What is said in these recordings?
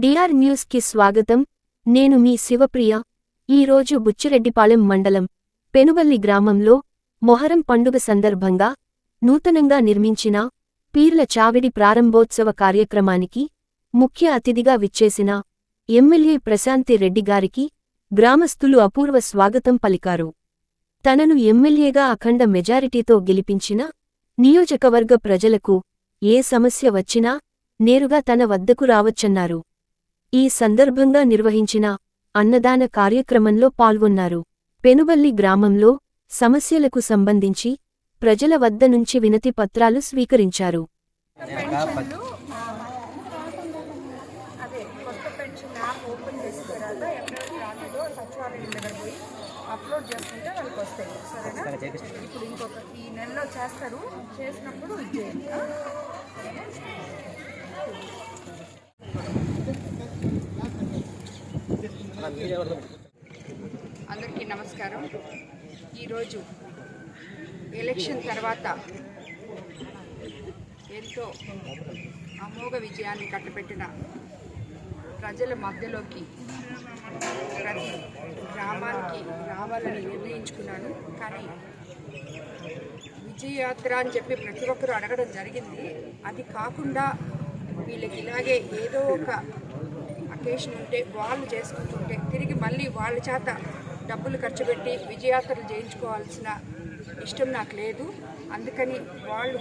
DR న్యూస్కి స్వాగతం. నేను మీ శివప్రియ. ఈరోజు బుచ్చిరెడ్డిపాలెం మండలం పెనుబల్లి గ్రామంలో మొహరం పండుగ సందర్భంగా నూతనంగా నిర్మించిన పీర్ల చావిడి ప్రారంభోత్సవ కార్యక్రమానికి ముఖ్య అతిథిగా విచ్చేసిన ఎమ్మెల్యే ప్రశాంతి రెడ్డి గారికి గ్రామస్తులు అపూర్వ స్వాగతం పలికారు. తనను ఎమ్మెల్యేగా అఖండ మెజారిటీతో గెలిపించిన నియోజకవర్గ ప్రజలకు ఏ సమస్య వచ్చినా నేరుగా తన వద్దకు రావచ్చన్నారు. ఈ సందర్భంగా నిర్వహించిన అన్నదాన కార్యక్రమంలో పాల్గొన్నారు. పెనుబల్లి గ్రామంలో సమస్యలకు సంబంధించి ప్రజల వద్ద నుంచి వినతి పత్రాలు స్వీకరించారు. అప్లోడ్ చేసుకుంటే వాళ్ళకి వస్తాయి సరేనా ఇప్పుడు ఇంకొక ఈ నెలలో చేస్తారు చేసినప్పుడు ఇది చేయండి అందరికీ నమస్కారం. ఈరోజు ఎలక్షన్ తర్వాత ఎంతో అమోఘ విజయాన్ని కట్టబెట్టిన ప్రజల మధ్యలోకి ప్రతి గ్రామానికి రావాలని నిర్ణయించుకున్నాను. కానీ విజయయాత్ర అని చెప్పి ప్రతి ఒక్కరూ అడగడం జరిగింది. అది కాకుండా వీళ్ళకి ఇలాగే ఏదో ఒక అకేషన్ ఉంటే వాళ్ళు చేసుకుంటుంటే తిరిగి మళ్ళీ వాళ్ళ చేత డబ్బులు ఖర్చు పెట్టి విజయాత్రలు చేయించుకోవాల్సిన ఇష్టం నాకు లేదు. అందుకని వాళ్ళు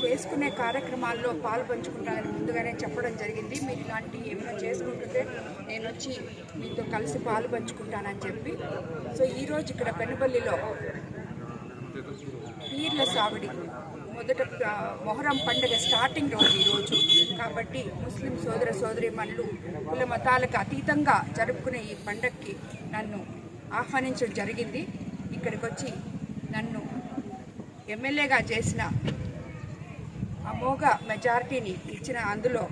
చేసుకునే కార్యక్రమాల్లో పాలు పంచుకుంటారని ముందుగానే చెప్పడం జరిగింది. మీరు ఇలాంటి ఏమైనా చేసుకుంటుంటే నేను వచ్చి మీతో కలిసి పాలు పంచుకుంటానని చెప్పి. సో ఈరోజు ఇక్కడ పెనుబల్లిలో పీర్ల సావిడి మొదట మొహరం పండుగ స్టార్టింగ్ రోజు ఈరోజు కాబట్టి ముస్లిం సోదర సోదరిమణులు కుల మతాలకు అతీతంగా జరుపుకునే ఈ పండగకి నన్ను ఆహ్వానించడం జరిగింది. ఇక్కడికి వచ్చి నన్ను ఎమ్మెల్యేగా చేసిన అమోఘ మెజారిటీని ఇచ్చిన అందులో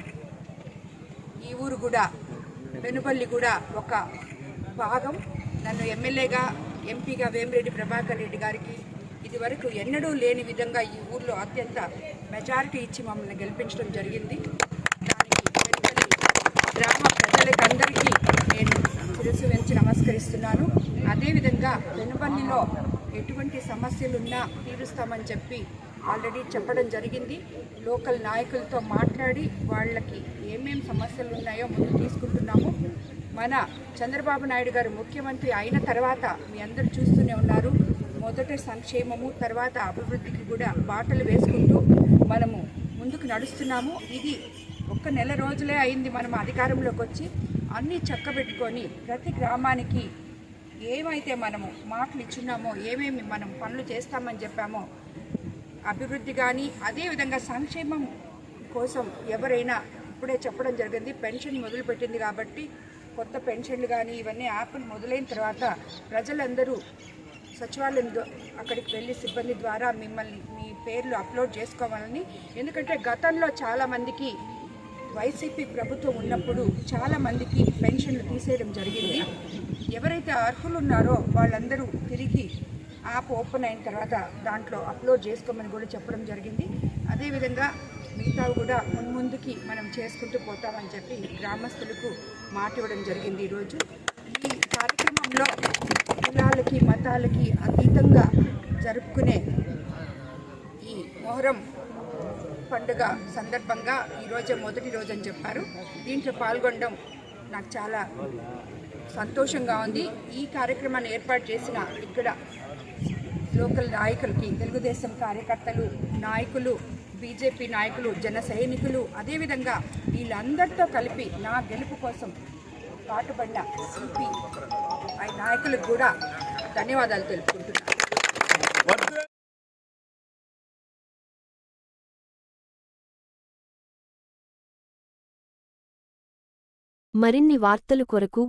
ఈ ఊరు కూడా వెనుపల్లి కూడా ఒక భాగం. నన్ను ఎమ్మెల్యేగా ఎంపీగా వేమిరెడ్డి ప్రభాకర్ రెడ్డి గారికి ఇదివరకు ఎన్నడూ లేని విధంగా ఈ ఊర్లో అత్యంత మెజారిటీ ఇచ్చి మమ్మల్ని గెలిపించడం జరిగింది. దానికి గ్రామ ప్రజలకందరికీ నేను శిరస్సు వెంచి నమస్కరిస్తున్నాను. అదేవిధంగా వెనుపల్లిలో ఎటువంటి సమస్యలున్నా తీరుస్తామని చెప్పి ఆల్రెడీ చెప్పడం జరిగింది. లోకల్ నాయకులతో మాట్లాడి వాళ్ళకి ఏమేం సమస్యలు ఉన్నాయో ముందు తీసుకుంటున్నాము. మన చంద్రబాబు నాయుడు గారు ముఖ్యమంత్రి అయిన తర్వాత మీ అందరూ చూస్తూనే ఉన్నారు. మొదట సంక్షేమము తర్వాత అభివృద్ధికి కూడా బాటలు వేసుకుంటూ మనము ముందుకు నడుస్తున్నాము. ఇది ఒక్క నెల రోజులే అయింది మనం అధికారంలోకి వచ్చి అన్నీ చక్కబెట్టుకొని ప్రతి గ్రామానికి ఏమైతే మనము మాటలు ఇచ్చున్నామో ఏమేమి మనం పనులు చేస్తామని చెప్పామో అభివృద్ధి కానీ అదేవిధంగా సంక్షేమం కోసం ఎవరైనా ఇప్పుడే చెప్పడం జరిగింది. పెన్షన్ మొదలుపెట్టింది కాబట్టి కొత్త పెన్షన్లు కానీ ఇవన్నీ యాప్లు మొదలైన తర్వాత ప్రజలందరూ సచివాలయం అక్కడికి వెళ్ళి సిబ్బంది ద్వారా మిమ్మల్ని మీ పేర్లు అప్లోడ్ చేసుకోవాలని. ఎందుకంటే గతంలో చాలామందికి వైసీపీ ప్రభుత్వం ఉన్నప్పుడు చాలామందికి పెన్షన్లు తీసేయడం జరిగింది. ఎవరైతే అర్హులు ఉన్నారో వాళ్ళందరూ తిరిగి యాప్ ఓపెన్ అయిన తర్వాత దాంట్లో అప్లోడ్ చేసుకోమని కూడా చెప్పడం జరిగింది. అదేవిధంగా మిగతావి కూడా మున్ముందుకి మనం చేసుకుంటూ పోతామని చెప్పి గ్రామస్తులకు మాట ఇవ్వడం జరిగింది ఈరోజు. కులాలకి మతాలకి అతీతంగా జరుపుకునే ఈ మొహరం పండుగ సందర్భంగా ఈరోజే మొదటి రోజు అని చెప్పారు. దీంట్లో పాల్గొనడం నాకు చాలా సంతోషంగా ఉంది. ఈ కార్యక్రమాన్ని ఏర్పాటు చేసిన ఇక్కడ లోకల్ నాయకులకి తెలుగుదేశం కార్యకర్తలు నాయకులు బీజేపీ నాయకులు జన సైనికులు అదేవిధంగా వీళ్ళందరితో కలిపి నా గెలుపు కోసం పాటుపడిన సిపి ఆ నాయకులకు కూడా ధన్యవాదాలు తెలుపుకుంటున్నాను. మరిన్ని వార్తలు కొరకు